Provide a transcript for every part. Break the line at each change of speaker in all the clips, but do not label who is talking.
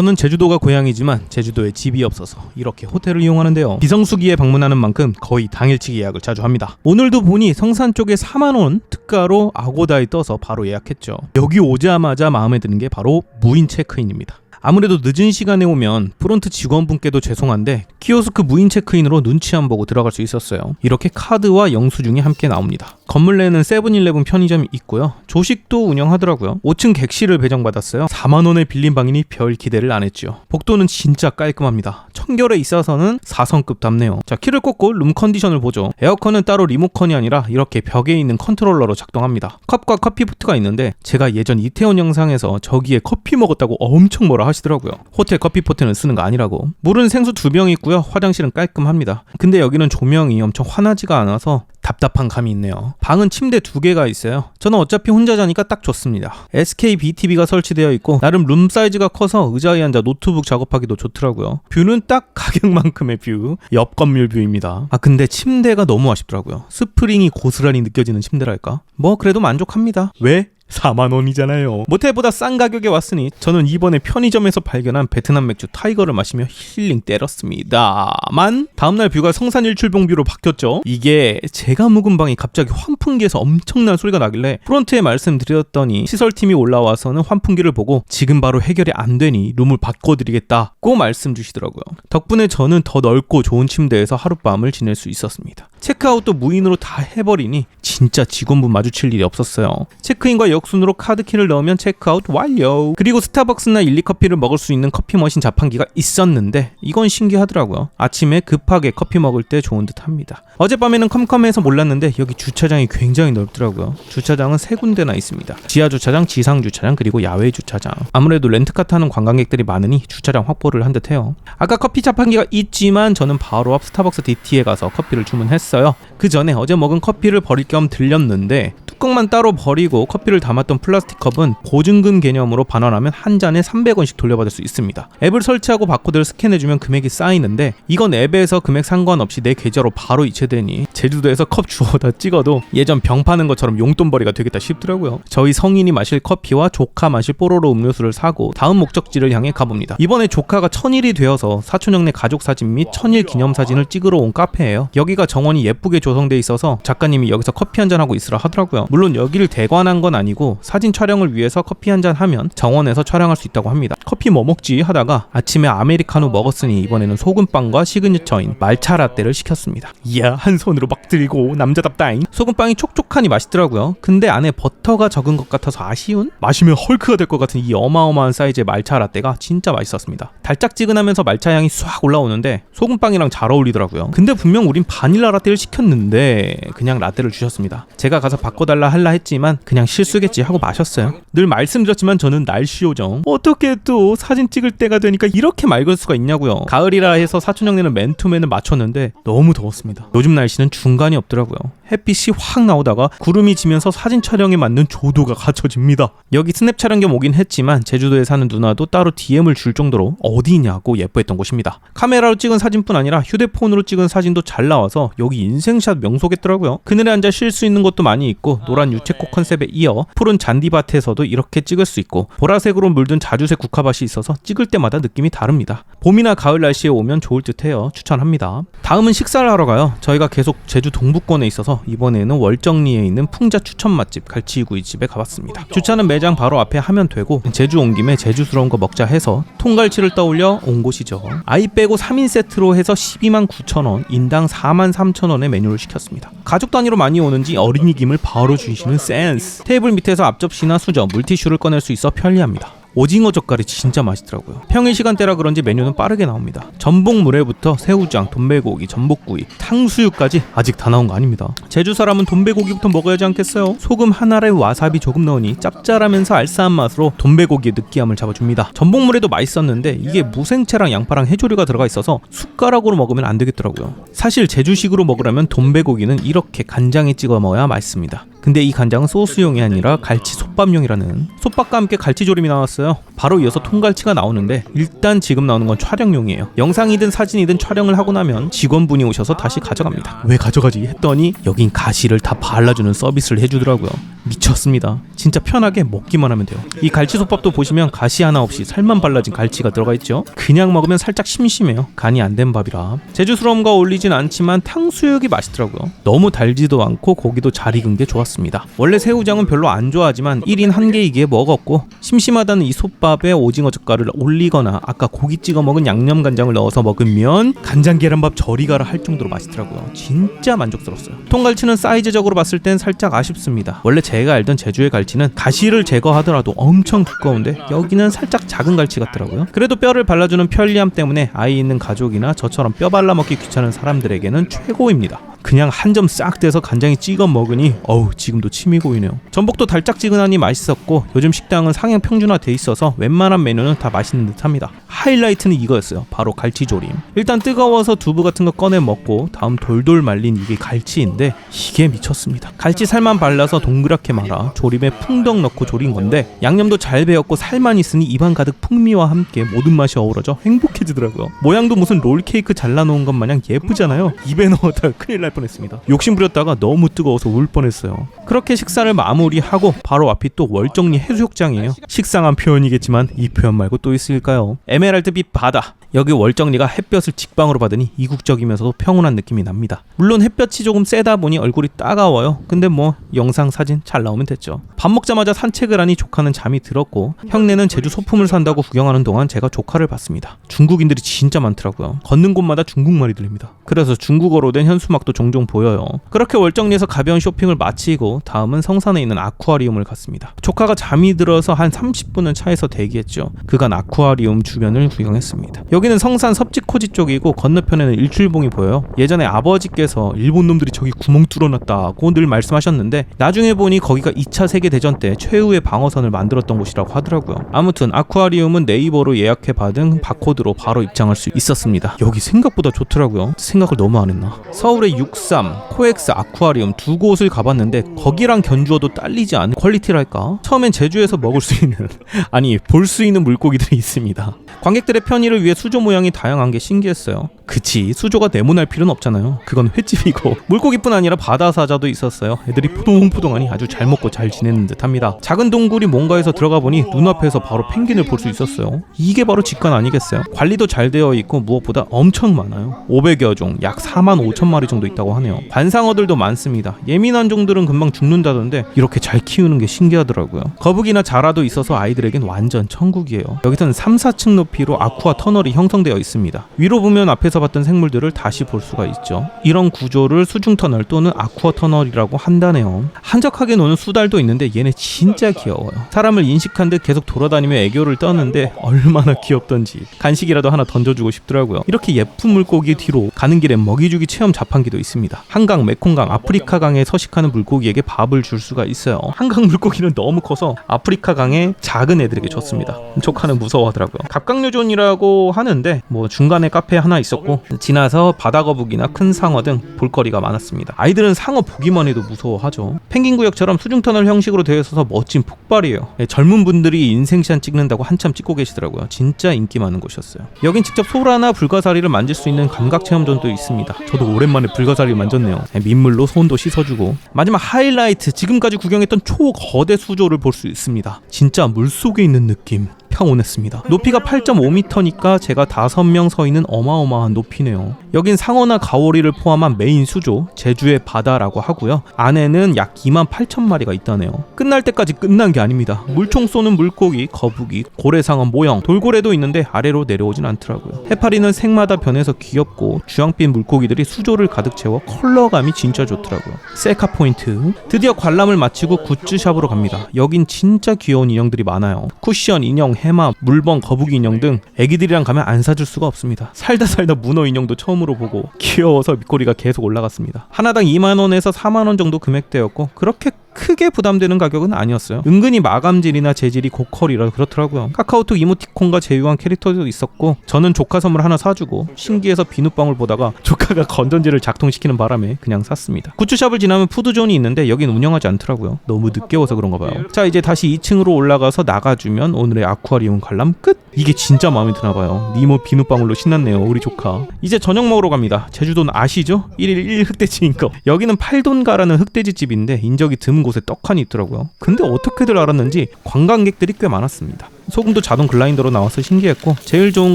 저는 제주도가 고향이지만 제주도에 집이 없어서 이렇게 호텔을 이용하는데요. 비성수기에 방문하는 만큼 거의 당일치기 예약을 자주 합니다. 오늘도 보니 성산 쪽에 4만 원 특가로 아고다에 떠서 바로 예약했죠. 여기 오자마자 마음에 드는 게 바로 무인 체크인입니다. 아무래도 늦은 시간에 오면 프론트 직원분께도 죄송한데 키오스크 무인 체크인으로 눈치 안 보고 들어갈 수 있었어요. 이렇게 카드와 영수증이 함께 나옵니다. 건물 내에는 세븐일레븐 편의점이 있고요. 조식도 운영하더라고요. 5층 객실을 배정받았어요. 4만 원에 빌린 방이니 별 기대를 안 했죠. 복도는 진짜 깔끔합니다. 청결에 있어서는 4성급 답네요. 자 키를 꽂고 룸 컨디션을 보죠. 에어컨은 따로 리모컨이 아니라 이렇게 벽에 있는 컨트롤러로 작동합니다. 컵과 커피 포트가 있는데 제가 예전 이태원 영상에서 저기에 커피 먹었다고 엄청 뭐라 하시더라고요. 호텔 커피 포트는 쓰는 거 아니라고. 물은 생수 두 병 있고요. 화장실은 깔끔합니다. 근데 여기는 조명이 엄청 환하지가 않아서 답답한 감이 있네요. 방은 침대 두 개가 있어요. 저는 어차피 혼자 자니까 딱 좋습니다. SK BTV가 설치되어 있고 나름 룸 사이즈가 커서 의자에 앉아 노트북 작업하기도 좋더라고요. 뷰는 딱 가격만큼의 뷰. 옆 건물 뷰입니다. 아 근데 침대가 너무 아쉽더라고요. 스프링이 고스란히 느껴지는 침대랄까? 뭐 그래도 만족합니다. 왜? 4만 원이잖아요. 모텔보다 싼 가격에 왔으니 저는 이번에 편의점에서 발견한 베트남 맥주 타이거를 마시며 힐링 때렸습니다만 다음날 뷰가 성산 일 출봉 뷰로 바뀌었죠. 이게 제가 묵은 방이 갑자기 환풍기에서 엄청난 소리가 나길래 프론트에 말씀드렸더니 시설팀이 올라와서는 환풍기를 보고 지금 바로 해결이 안 되니 룸을 바꿔드리겠다고 말씀 주시더라고요. 덕분에 저는 더 넓고 좋은 침대에서 하룻밤을 지낼 수 있었습니다. 체크아웃도 무인으로 다 해버리니 진짜 직원분 마주칠 일이 없었어요. 체크인과 역순으로 카드키를 넣으면 체크아웃 완료. 그리고 스타벅스나 일리커피를 먹을 수 있는 커피 머신 자판기가 있었는데 이건 신기하더라고요. 아침에 급하게 커피 먹을 때 좋은 듯 합니다. 어젯밤에는 컴컴해서 몰랐는데 여기 주차장이 굉장히 넓더라고요. 주차장은 세 군데나 있습니다. 지하 주차장, 지상 주차장, 그리고 야외 주차장. 아무래도 렌트카 타는 관광객들이 많으니 주차장 확보를 한 듯해요. 아까 커피 자판기가 있지만 저는 바로 앞 스타벅스 DT에 가서 커피를 주문했어요. 그 전에 어제 먹은 커피를 버릴 겸 들렸는데 뚜껑만 따로 버리고 커피를 담았던 플라스틱 컵은 보증금 개념으로 반환하면 한 잔에 300원씩 돌려받을 수 있습니다. 앱을 설치하고 바코드를 스캔해주면 금액이 쌓이는데 이건 앱에서 금액 상관없이 내 계좌로 바로 이체되니 제주도에서 컵 주워다 찍어도 예전 병 파는 것처럼 용돈벌이가 되겠다 싶더라고요. 저희 성인이 마실 커피와 조카 마실 뽀로로 음료수를 사고 다음 목적지를 향해 가봅니다. 이번에 조카가 천일이 되어서 사촌형네 가족 사진 및 천일 기념 사진을 찍으러 온 카페예요. 여기가 정원이 예쁘게 조성돼 있어서 작가님이 여기서 커피 한 잔 하고 있으라 하더라고요. 물론 여기를 대관한 건 아니고 사진 촬영을 위해서 커피 한 잔 하면 정원에서 촬영할 수 있다고 합니다. 커피 뭐 먹지 하다가 아침에 아메리카노 먹었으니 이번에는 소금빵과 시그니처인 말차 라떼를 시켰습니다. 이야 한 손으로 막 들고 남자답다잉. 소금빵이 촉촉하니 맛있더라고요. 근데 안에 버터가 적은 것 같아서 아쉬운? 마시면 헐크가 될 것 같은 이 어마어마한 사이즈의 말차 라떼가 진짜 맛있었습니다. 달짝지근하면서 말차 향이 싹 올라오는데 소금빵이랑 잘 어울리더라고요. 근데 분명 우린 바닐라 라떼를 시켰는데 그냥 라떼를 주셨습니다. 제가 가서 바꿔달라 할라 했지만 그냥 실수겠지 하고 마셨어요. 늘 말씀드렸지만 저는 날씨 요정. 어떻게 또 사진 찍을 때가 되니까 이렇게 맑을 수가 있냐고요. 가을이라 해서 사촌 형네는 맨투맨을 맞췄는데 너무 더웠습니다. 요즘 날씨는 중간이 없더라고요. 햇빛이 확 나오다가 구름이 지면서 사진 촬영에 맞는 조도가 갖춰집니다. 여기 스냅 촬영 겸 오긴 했지만 제주도에 사는 누나도 따로 DM을 줄 정도로 어디냐고 예뻐했던 곳입니다. 카메라로 찍은 사진뿐 아니라 휴대폰으로 찍은 사진도 잘 나와서 여기 인생샷 명소겠더라고요. 그늘에 앉아 쉴 수 있는 곳도 많이 있고 노란 유채꽃 컨셉에 이어 푸른 잔디밭에서도 이렇게 찍을 수 있고 보라색으로 물든 자주색 국화밭이 있어서 찍을 때마다 느낌이 다릅니다. 봄이나 가을 날씨에 오면 좋을 듯해요. 추천합니다. 다음은 식사를 하러 가요. 저희가 계속 제주 동부권에 있어서 이번에는 월정리에 있는 풍자 추천 맛집 갈치구이 집에 가봤습니다. 주차는 매장 바로 앞에 하면 되고 제주 온 김에 제주스러운 거 먹자 해서 통갈치를 떠올려 온 곳이죠. 아이 빼고 3인 세트로 해서 12만 9천 원, 인당 4만 3천 원의 메뉴를 시켰습니다. 가족 단위로 많이 오는지 어린이 김을 바로 주시는 센스. 테이블 밑에서 앞접시나 수저, 물티슈를 꺼낼 수 있어 편리합니다. 오징어 젓갈이 진짜 맛있더라고요. 평일 시간대라 그런지 메뉴는 빠르게 나옵니다. 전복 물회부터 새우장, 돈배고기, 전복구이, 탕수육까지 아직 다 나온 거 아닙니다. 제주 사람은 돈배고기부터 먹어야지 않겠어요? 소금 한 알에 와사비 조금 넣으니 짭짤하면서 알싸한 맛으로 돈배고기의 느끼함을 잡아줍니다. 전복 물회도 맛있었는데 이게 무생채랑 양파랑 해조류가 들어가 있어서 숟가락으로 먹으면 안 되겠더라고요. 사실 제주식으로 먹으려면 돈배고기는 이렇게 간장에 찍어 먹어야 맛있습니다. 근데 이 간장은 소스용이 아니라 갈치 솥밥용이라는 솥밥과 함께 갈치조림이 나왔어요. 바로 이어서 통갈치가 나오는데 일단 지금 나오는 건 촬영용이에요. 영상이든 사진이든 촬영을 하고 나면 직원분이 오셔서 다시 가져갑니다. 왜 가져가지 했더니 여긴 가시를 다 발라주는 서비스를 해주더라고요. 미쳤습니다. 진짜 편하게 먹기만 하면 돼요. 이 갈치 솥밥도 보시면 가시 하나 없이 살만 발라진 갈치가 들어가 있죠. 그냥 먹으면 살짝 심심해요. 간이 안 된 밥이라. 제주스러움과 어울리진 않지만 탕수육이 맛있더라고요. 너무 달지도 않고 고기도 잘 익은 게 좋았 습니다. 원래 새우장은 별로 안 좋아하지만 1인 한 개이기에 먹었고 심심하다는 이 솥밥에 오징어 젓갈을 올리거나 아까 고기 찍어 먹은 양념 간장을 넣어서 먹으면 간장 계란밥 저리 가라 할 정도로 맛있더라고요. 진짜 만족스러웠어요. 통갈치는 사이즈적으로 봤을 땐 살짝 아쉽습니다. 원래 제가 알던 제주의 갈치는 가시를 제거하더라도 엄청 두꺼운데 여기는 살짝 작은 갈치 같더라고요. 그래도 뼈를 발라주는 편리함 때문에 아이 있는 가족이나 저처럼 뼈 발라 먹기 귀찮은 사람들에게는 최고입니다. 그냥 한 점 싹 떼서 간장에 찍어 먹으니 어우 지금도 침이 고이네요. 전복도 달짝지근하니 맛있었고 요즘 식당은 상향 평준화 돼 있어서 웬만한 메뉴는 다 맛있는 듯합니다. 하이라이트는 이거였어요. 바로 갈치조림. 일단 뜨거워서 두부 같은 거 꺼내 먹고 다음 돌돌 말린 이게 갈치인데 이게 미쳤습니다. 갈치 살만 발라서 동그랗게 말아 조림에 풍덩 넣고 조린 건데 양념도 잘 배었고 살만 있으니 입안 가득 풍미와 함께 모든 맛이 어우러져 행복해지더라고요. 모양도 무슨 롤케이크 잘라놓은 것 마냥 예쁘잖아요. 입에 넣었다가 큰일 날 뻔했습니다. 욕심 부렸다가 너무 뜨거워서 울 뻔했어요. 그렇게 식사를 마무리하고 바로 앞이 또 월정리 해수욕장이에요. 식상한 표현이겠지만 이 표현 말고 또 있을까요? 에메랄드빛 바다. 여기 월정리가 햇볕을 직방으로 받으니 이국적이면서도 평온한 느낌이 납니다. 물론 햇볕이 조금 세다 보니 얼굴이 따가워요. 근데 뭐 영상 사진 잘 나오면 됐죠. 밥 먹자마자 산책을 하니 조카는 잠이 들었고 형네는 제주 소품을 산다고 구경하는 동안 제가 조카를 봤습니다. 중국인들이 진짜 많더라고요. 걷는 곳마다 중국말이 들립니다. 그래서 중국어로 된 현수막도 종종 보여요. 그렇게 월정리에서 가벼운 쇼핑을 마치고 다음은 성산에 있는 아쿠아리움을 갔습니다. 조카가 잠이 들어서 한 30분은 차에서 대기했죠. 그간 아쿠아리움 주변을 구경했습니다. 여기는 성산 섭지코지 쪽이고 건너편에는 일출봉이 보여요. 예전에 아버지께서 일본 놈들이 저기 구멍 뚫어놨다고 늘 말씀하셨는데 나중에 보니 거기가 2차 세계대전 때 최후의 방어선을 만들었던 곳이라고 하더라고요. 아무튼 아쿠아리움은 네이버로 예약해 받은 바코드로 바로 입장할 수 있었습니다. 여기 생각보다 좋더라고요. 생각을 너무 안 했나. 서울의 63, 코엑스 아쿠아리움 두 곳을 가봤는데 거기랑 견주어도 딸리지 않은 퀄리티랄까? 처음엔 제주에서 먹을 수 있는 아니 볼 수 있는 물고기들이 있습니다. 관객들의 편의를 위해 수조 모양이 다양한 게 신기했어요. 그치 수조가 네모날 필요는 없잖아요. 그건 횟집이고 물고기뿐 아니라 바다 사자도 있었어요. 애들이 포동포동하니 아주 잘 먹고 잘 지내는 듯합니다. 작은 동굴이 뭔가에서 들어가 보니 눈앞에서 바로 펭귄을 볼 수 있었어요. 이게 바로 직관 아니겠어요? 관리도 잘 되어 있고 무엇보다 엄청 많아요. 500여 종, 약 4만 5천 마리 정도 있다고 하네요. 관상어들도 많습니다. 예민한 종들은 금방 죽는다던데 이렇게 잘 키우는 게 신기하더라고요. 거북이나 자라도 있어서 아이들에겐 완전 천국이에요. 여기서는 3, 4층 높이로 아쿠아 터널이 형성되어 있습니다. 위로 보면 앞에서 봤던 생물들을 다시 볼 수가 있죠. 이런 구조를 수중 터널 또는 아쿠아 터널이라고 한다네요. 한적하게 노는 수달도 있는데 얘네 진짜 귀여워요. 사람을 인식한 듯 계속 돌아다니며 애교를 떠는데 얼마나 귀엽던지 간식이라도 하나 던져주고 싶더라고요. 이렇게 예쁜 물고기 뒤로 가는 길에 먹이주기 체험 자판기도 있습니다. 한강, 메콩강, 아프리카강에 서식하는 물고기에게 밥을 줄 수가 있어요. 한강 물고기는 너무 커서 아프리카강의 작은 애들에게 줬습니다. 조카는 무서워하더라고요. 갑각류존이라고 하는데 뭐 중간에 카페 하나 있었고 지나서 바다 거북이나 큰 상어 등 볼거리가 많았습니다. 아이들은 상어 보기만 해도 무서워하죠. 펭귄 구역처럼 수중 터널 형식으로 되어 있어서 멋진 폭발이에요. 예, 젊은 분들이 인생샷 찍는다고 한참 찍고 계시더라고요. 진짜 인기 많은 곳이었어요. 여긴 직접 소라나 불가사리를 만질 수 있는 감각 체험존도 있습니다. 저도 오랜만에 불가사리를 만졌네요. 예, 민물로 손도 씻어주고 마지막 하이라이트 지금까지 구경했던 초거대 수조를 볼 수 있습니다. 진짜 물 속에 있는 느낌. 평온했습니다. 높이가 8.5m니까 제가 5명 서 있는 어마어마한 높이네요. 여긴 상어나 가오리를 포함한 메인 수조, 제주의 바다라고 하고요. 안에는 약 2만 8천 마리가 있다네요. 끝날 때까지 끝난 게 아닙니다. 물총 쏘는 물고기, 거북이, 고래상어 모형, 돌고래도 있는데 아래로 내려오진 않더라고요. 해파리는 색마다 변해서 귀엽고 주황빛 물고기들이 수조를 가득 채워 컬러감이 진짜 좋더라고요. 셀카 포인트. 드디어 관람을 마치고 굿즈샵으로 갑니다. 여긴 진짜 귀여운 인형들이 많아요. 쿠션, 인형, 해마, 물범, 거북이 인형 등 애기들이랑 가면 안 사줄 수가 없습니다. 살다 살다 문어 인형도 처음으로 보고 귀여워서 밑꼬리가 계속 올라갔습니다. 하나당 2만 원에서 4만 원 정도 금액대였고 그렇게 크게 부담되는 가격은 아니었어요. 은근히 마감질이나 재질이 고퀄이라 그렇더라고요. 카카오톡 이모티콘과 제휴한 캐릭터도 있었고 저는 조카 선물 하나 사주고 신기해서 비눗방울 보다가 조카가 건전지를 작동시키는 바람에 그냥 샀습니다. 굿즈샵을 지나면 푸드존이 있는데 여긴 운영하지 않더라고요. 너무 늦게 와서 그런가 봐요. 자 이제 다시 2층으로 올라가서 나가주면 오늘의 아쿠아리움 관람 끝. 이게 진짜 마음에 드나 봐요. 니모 비눗방울로 신났네요. 우리 조카. 이제 저녁 먹으러 갑니다. 제주도는 아시죠? 1일 1 흑돼지인 거. 여기는 팔돈가라는 흑돼지 집인데 인적이 드문 곳에 떡하니 있더라고요. 근데 어떻게들 알았는지 관광객들이 꽤 많았습니다. 소금도 자동 글라인더로 나와서 신기했고 제일 좋은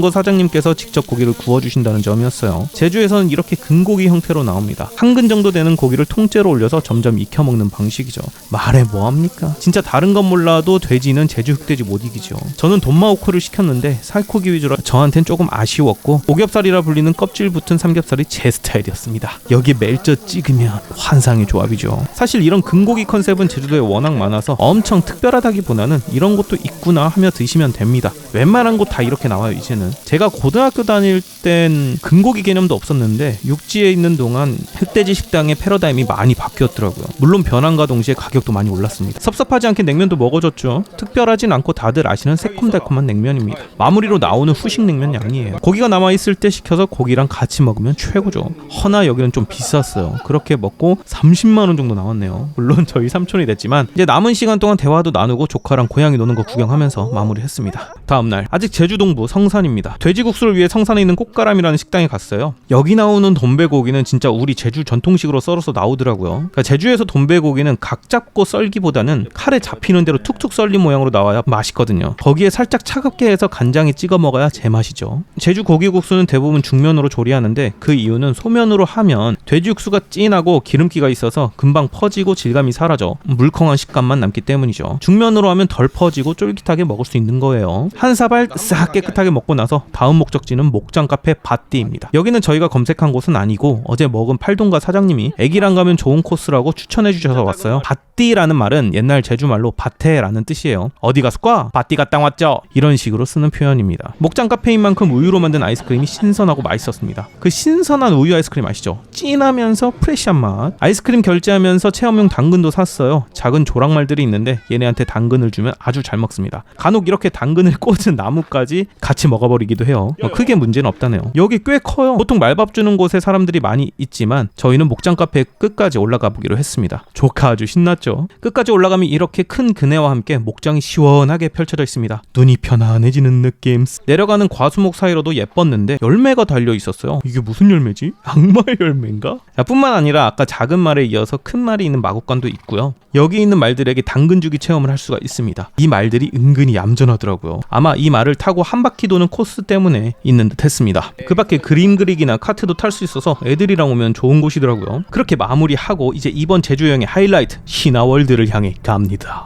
거 사장님께서 직접 고기를 구워주신다는 점이었어요. 제주에서는 이렇게 근고기 형태로 나옵니다. 한 근 정도 되는 고기를 통째로 올려서 점점 익혀 먹는 방식이죠. 말해 뭐합니까? 진짜 다른 건 몰라도 돼지는 제주 흑돼지 못 이기죠. 저는 돈마호크를 시켰는데 살코기 위주라 저한텐 조금 아쉬웠고 오겹살이라 불리는 껍질 붙은 삼겹살이 제 스타일이었습니다. 여기에 멜젓 찍으면 환상의 조합이죠. 사실 이런 근고기 컨셉은 제주도에 워낙 많아서 엄청 특별하다기보다는 이런 것도 있구나 하며 드 시면 됩니다. 웬만한 곳 다 이렇게 나와요 이제는. 제가 고등학교 다닐 땐 근고기 개념도 없었는데 육지에 있는 동안 흑돼지 식당의 패러다임이 많이 바뀌었더라고요. 물론 변함과 동시에 가격도 많이 올랐습니다. 섭섭하지 않게 냉면도 먹어줬죠. 특별하진 않고 다들 아시는 새콤달콤한 냉면입니다. 마무리로 나오는 후식 냉면 양이에요. 고기가 남아 있을 때 시켜서 고기랑 같이 먹으면 최고죠. 허나 여기는 좀 비쌌어요. 그렇게 먹고 30만 원 정도 나왔네요. 물론 저희 삼촌이 됐지만 이제 남은 시간 동안 대화도 나누고 조카랑 고양이 노는 거 구경하면서 마무리 했습니다. 다음 날 아직 제주 동부 성산입니다. 돼지국수를 위해 성산에 있는 꽃가람이라는 식당에 갔어요. 여기 나오는 돈배고기는 진짜 우리 제주 전통식으로 썰어서 나오더라고요. 그러니까 제주에서 돈배고기는 각 잡고 썰기보다는 칼에 잡히는 대로 툭툭 썰린 모양으로 나와야 맛있거든요. 거기에 살짝 차갑게 해서 간장에 찍어 먹어야 제맛이죠. 제주 고기국수는 대부분 중면으로 조리하는데 그 이유는 소면으로 하면 돼지 육수가 진하고 기름기가 있어서 금방 퍼지고 질감이 사라져 물컹한 식감만 남기 때문이죠. 중면으로 하면 덜 퍼지고 쫄깃하게 먹을 수 있는 거예요. 한 사발 싹 깨끗하게 먹고 나서 다음 목적지는 목장 카페 바띠입니다. 여기는 저희가 검색한 곳은 아니고 어제 먹은 팔동가 사장님이 애기랑 가면 좋은 코스라고 추천해 주셔서 왔어요. 바띠라는 말은 옛날 제주말로 밭에라는 뜻이에요. 어디 갔을까? 바띠 갔다 왔죠. 이런 식으로 쓰는 표현입니다. 목장 카페인 만큼 우유로 만든 아이스크림이 신선하고 맛있었습니다. 그 신선한 우유 아이스크림 아시죠? 진하면서 프레시한 맛. 아이스크림 결제하면서 체험용 당근도 샀어요. 작은 조랑말들이 있는데 얘네한테 당근을 주면 아주 잘 먹습니다. 간혹 이렇게 당근을 꽂은 나무까지 같이 먹어버리기도 해요. 뭐 크게 문제는 없다네요. 여기 꽤 커요. 보통 말밥 주는 곳에 사람들이 많이 있지만 저희는 목장 카페 끝까지 올라가 보기로 했습니다. 조카 아주 신났죠. 끝까지 올라가면 이렇게 큰 그네와 함께 목장이 시원하게 펼쳐져 있습니다. 눈이 편안해지는 느낌. 내려가는 과수목 사이로도 예뻤는데 열매가 달려 있었어요. 이게 무슨 열매지? 악마의 열매인가? 야, 뿐만 아니라 아까 작은 말에 이어서 큰 말이 있는 마곡간도 있고요. 여기 있는 말들에게 당근 주기 체험을 할 수가 있습니다. 이 말들이 은근히 얌전하더라고요. 아마 이 말을 타고 한 바퀴 도는 코스 때문에 있는 듯 했습니다. 그 밖에 그림 그리기나 카트도 탈 수 있어서 애들이랑 오면 좋은 곳이더라고요. 그렇게 마무리하고 이제 이번 제주 여행의 하이라이트 신화월드를 향해 갑니다.